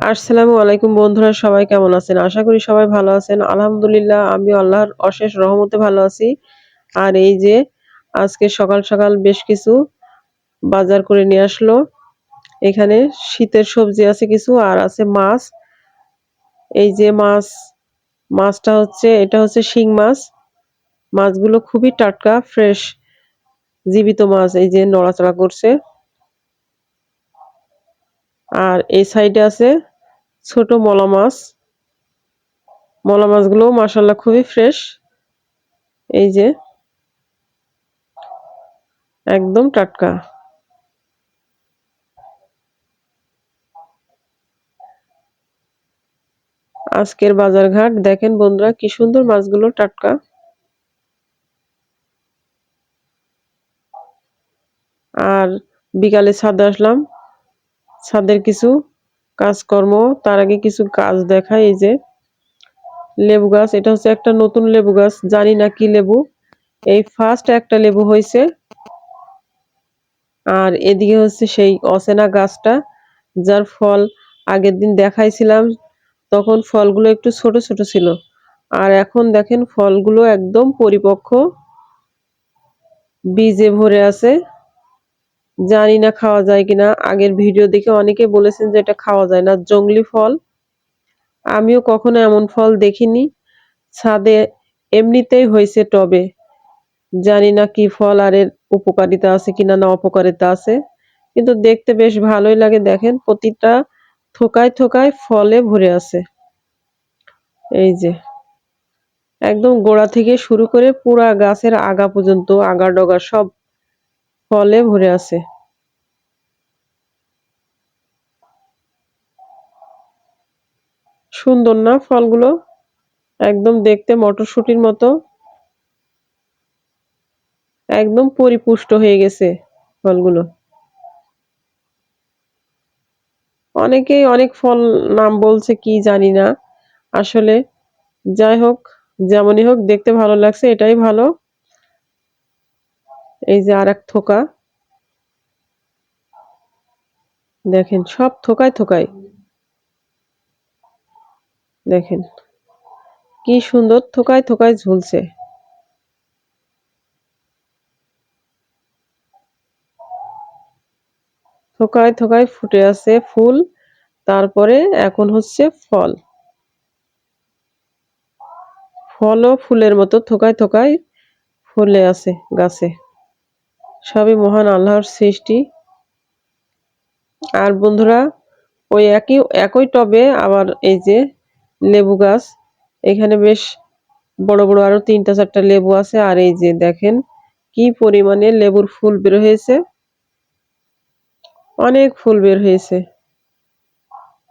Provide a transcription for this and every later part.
আসসালামু আলাইকুম বন্ধুরা, সবাই কেমন আছেন? আশা করি সবাই ভালো আছেন। আলহামদুলিল্লাহ আমি আল্লাহর অশেষ রহমতে ভালো আছি। আর এই যে আজকে সকাল সকাল বেশ কিছু বাজার করে নিয়ে আসলো। এখানে শীতের সবজি আছে কিছু, আর আছে মাছ। এই যে মাছ, মাছটা হচ্ছে, এটা হচ্ছে শিং মাছ। মাছগুলো খুবই টাটকা, ফ্রেশ, জীবিত মাছ, এই যে নড়াচড়া করছে। আর এই সাইডে আছে ছোট মলা মাছ। মলা মাছগুলো মাসাল্লাহ খুবই ফ্রেশ এই যে, একদম টাটকা। আজকের বাজার ঘাট দেখেন বন্ধুরা কি সুন্দর মাছগুলো টাটকা। আর বিকালে ছাদে আসলাম। ছাদের কিছু কাজকর্ম, তার আগে কিছু কাজ দেখায় এই যে লেবু গাছ, এটা হচ্ছে একটা নতুন লেবু গাছ, জানি না কি লেবু। এই ফার্স্ট একটা লেবু হয়েছে। আর এদিকে হচ্ছে সেই অচেনা গাছটা, যার ফল আগের দিন দেখাইছিলাম, তখন ফলগুলো একটু ছোট ছোট ছিল। আর এখন দেখেন, ফলগুলো একদম পরিপক্ক, বীজে ভরে আছে। জানি না খাওয়া যায় কিনা। আগের ভিডিও দেখে অনেকে বলেছেন যে এটা খাওয়া যায় না। জঙ্গলি ফল। আমিও কখনো এমন ফল দেখিনি। ছাদে এমনিতেই হয়েছে টবে। জানি না কি ফল আর এর উপকারিতা আছে কিনা না অপকারিতা আছে। কিন্তু দেখতে বেশ ভালোই লাগে দেখেন, প্রতিটা থোকায় থোকায় ফলে ভরে আছে। এই যে, একদম গোড়া থেকে শুরু করে পুরা গাছের আগা পর্যন্ত আগা ডগা সব ফলে ভরে আছে। সুন্দর না ফলগুলো? একদম দেখতে মটরশুটির মতো। একদম পরিপুষ্ট হয়ে গেছে ফলগুলো। অনেকেই অনেক ফল নাম বলছে, কি জানি না। আসলে যাই হোক, যেমনই হোক, দেখতে ভালো লাগছে, এটাই ভালো। এই যে আর এক থোকা। দেখেন, সব থোকায় থোকায়। দেখেন, কি সুন্দর থোকায় থোকায় ঝুলছে। থোকায় থোকায় ফুটে আছে ফুল, তারপরে এখন হচ্ছে ফল। ফলও ফুলের মতো থোকায় থোকায় ফুলে আছে গাছে। সবই মহান আল্লাহর সৃষ্টি। আর বন্ধুরা, ওই একই একই টবে আবার এই যে লেবু গাছ, এখানে বেশ বড় বড় আরও তিনটা চারটা লেবু আছে। আর এই যে দেখেন কি পরিমাণে লেবুর ফুল বের হয়েছে। অনেক ফুল বের হয়েছে।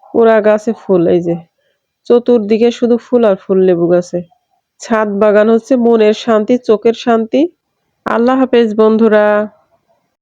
পুরা গাছে ফুল, এই যে চতুর্দিকে শুধু ফুল আর ফুল লেবু গাছে। ছাদ বাগান হচ্ছে মনের শান্তি, চোখের শান্তি। আল্লাহ হাফেজ বন্ধুরা।